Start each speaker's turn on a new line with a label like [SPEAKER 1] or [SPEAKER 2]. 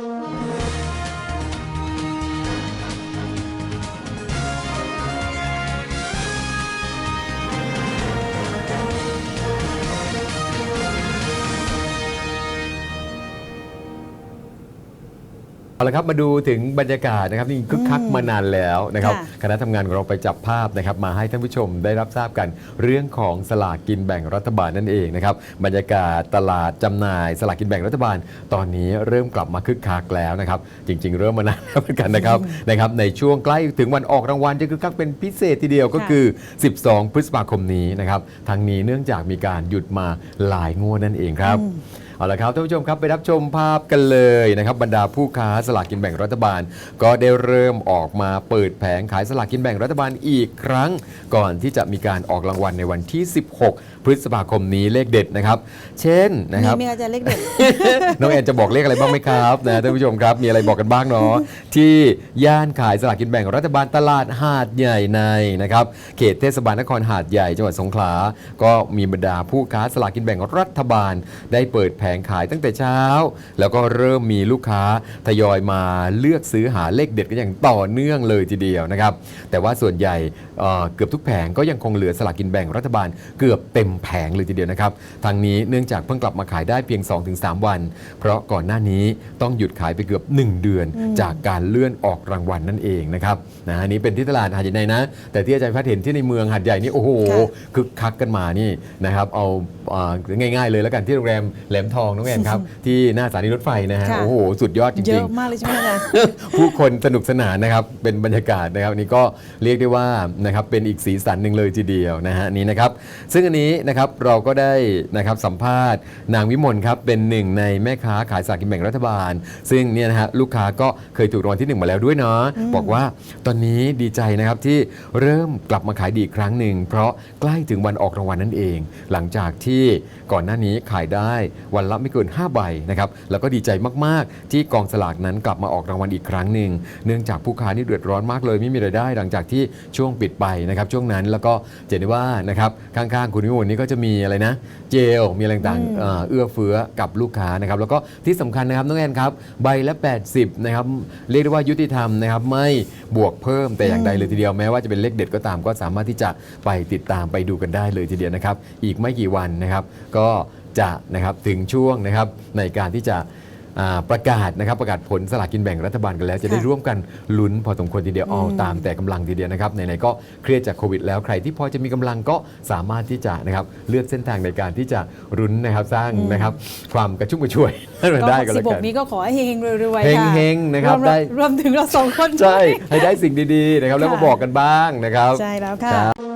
[SPEAKER 1] Bye. เอาละครับมาดูถึงบรรยากาศนะครับนี่คึกคักมานานแล้วนะครับ
[SPEAKER 2] ค่ะ
[SPEAKER 1] คณะทำงานของเราไปจับภาพนะครับมาให้ท่านผู้ชมได้รับทราบกัน เรื่องของสลากกินแบ่งรัฐบาลนั่นเองนะครับบรรยากาศตลาดจำหน่ายสลากกินแบ่งรัฐบาล ตอนนี้เริ่มกลับมาคึกคักแล้วนะครับจริง ๆ เริ่มมานานแล้วเหมือนกันนะครับนะครับในช่วงใกล้ถึงวันออกรางวัลจะคึกคักเป็นพิเศษทีเดียวก็
[SPEAKER 2] ค่ะ
[SPEAKER 1] คือ 12 พฤษภาคมนี้นะครับทั้งนี้เนื่องจากมีการหยุดมาหลายงวดนั่นเองครับ เอาละครับท่านผู้ชมครับไปรับชมภาพกันเลยนะครับบรรดาผู้ค้าสลากกินแบ่งรัฐบาล ก็ได้เริ่มออกมาเปิดแผงขายสลากกินแบ่งรัฐบาลอีกครั้ง ก่อนที่จะมีการออกรางวัลในวันที่ 16 พฤษภาคมนี้เลขเด็ดนะครับ เช่นนะครับ
[SPEAKER 2] มีมีอาจารย์เล็กเด็ด
[SPEAKER 1] น้องแอนจะบอกเลขอะไรบ้างไหมครับนะท่านผู้ชมครับมีอะไรบอกกันบ้างเนาะที่ย่านขายสลากกินแบ่งรัฐบาลตลาดหาดใหญ่ในนะครับเขตเทศบาลนครหาดใหญ่จังหวัดสงขลา ก็มีบรรดาผู้ค้าสลากกินแบ่งรัฐบาล ได้เปิดแผงขายตั้งแต่เช้า แล้วก็เริ่มมีลูกค้าทยอยมาเลือกซื้อหาเลขเด็ดกันอย่างต่อเนื่องเลยทีเดียวนะครับ แต่ว่าส่วนใหญ่เอ่อเกือบทุกแผงก็ยังคงเหลือสลากกินแบ่งรัฐบาลเกือบเต็มแผงเลยทีเดียวนะครับทางนี้เนื่องจากเพิ่งกลับมาขายได้เพียง 2-3 วัน เพราะก่อนหน้านี้ต้องหยุดขายไปเกือบ 1 เดือน จากการเลื่อนออกรางวัลนั่นเองนะครับนะอันนี้เป็นที่ตลาดหาดใหญ่ในนะ แต่ที่อาจารย์พัดเห็นที่ในเมืองหาดใหญ่นี่โอ้โห
[SPEAKER 2] ค่ะ
[SPEAKER 1] คึกคักกันมานี่นะครับเอาอ่าง่าย ๆ เลยแล้วกันที่โรงแรมแหลมทองน้องแอนครับ ที่หน้าสถานีรถไฟนะฮะ
[SPEAKER 2] ค่ะ
[SPEAKER 1] โอ้โหสุดยอดจ
[SPEAKER 2] เย
[SPEAKER 1] ริ
[SPEAKER 2] อะ
[SPEAKER 1] ง
[SPEAKER 2] มากเลยใช่ไหมอาจารย์
[SPEAKER 1] ๆผู้คนสนุกสนานนะครับ เป็นบรรยากาศนะครับอันนี้ก็เรียกได้ว่านะครับเป็นอีกสีสันหนึ่งเลยทีเดียวนะฮะนี่นะครับ ซึ่งอันนี้นะครับเราก็ได้นะครับสัมภาษณ์นางวิมลครับเป็นหนึ่งในแม่ค้าขายสลากกินแบ่งรัฐบาล ซึ่งเนี่ยนะฮะลูกค้าก็เคยถูกรางวัลที่หนึ่งมาแล้วด้วยเนาะบอกว่าตอนนี้ดีใจนะครับที่เริ่มกลับมาขายดีอีกครั้งหนึ่งเพราะใกล้ถึงวันออกรางวัลนั่นเอง หลังจากที่ก่อนหน้านี้ขายได้วันละไม่เกิน 5 ใบนะครับแล้วก็ดีใจมากๆ ที่กองสลากนั้นกลับมาออกรางวัลอีกครั้งหนึ่งเนื่องจากผู้ค้านี่เดือดร้อนมากเลย ไม่มีรายได้หลังจากที่ช่วงปิดไปนะครับช่วงนั้นแล้วก็จะเห็นได้ว่านะครับข้างๆ คุณวิมลนี่ก็จะมีอะไรนะ เจลมีอะไรต่างๆเอ่อเอื้อเฟื้อกับลูกค้านะครับแล้วก็ที่สำคัญนะครับน้องแอนครับใบละ 80นะครับเรียกได้ว่ายุติธรรมนะครับไม่บวกเพิ่มแต่อย่างใดเลยทีเดียวแม้ว่าจะเป็นเลขเด็ดก็ตามก็สามารถที่จะไปติดตามไปดูกันได้เลยทีเดียวนะครับอีกไม่กี่วันนะครับก็ จะนะครับถึงช่วงนะครับในการที่จะอ่าประกาศนะครับประกาศผลสลากกินแบ่งรัฐบาลกันแล้ว จะได้
[SPEAKER 2] ค่ะ
[SPEAKER 1] ร่วมกันลุ้นพอสมควรทีเดียวเอา
[SPEAKER 2] อืม
[SPEAKER 1] ตามแต่กำลังทีเดียวนะครับไหนๆก็เครียดจากโควิดแล้วใครที่พอจะมีกำลังก็สามารถที่จะนะครับเลือกเส้นทางในการที่จะรุ้นนะครับสร้างนะครับความกระชุ่มกระชวยให้มันได้ก็
[SPEAKER 2] สิ
[SPEAKER 1] แล้
[SPEAKER 2] บ
[SPEAKER 1] ว
[SPEAKER 2] ห
[SPEAKER 1] กั
[SPEAKER 2] ก
[SPEAKER 1] น
[SPEAKER 2] นี้ก็ขอให้เฮงๆรวยๆ
[SPEAKER 1] เฮง
[SPEAKER 2] ค่ะ
[SPEAKER 1] เฮงนะครับ
[SPEAKER 2] วม
[SPEAKER 1] ได้
[SPEAKER 2] รวมถึงเราสองคน
[SPEAKER 1] ใช่ให้ได้สิ่งดีๆนะครับแล้วก็
[SPEAKER 2] ค่ะ
[SPEAKER 1] บอกกันบ้างนะครับ
[SPEAKER 2] ใช่แล้วค่ะ
[SPEAKER 1] ครับ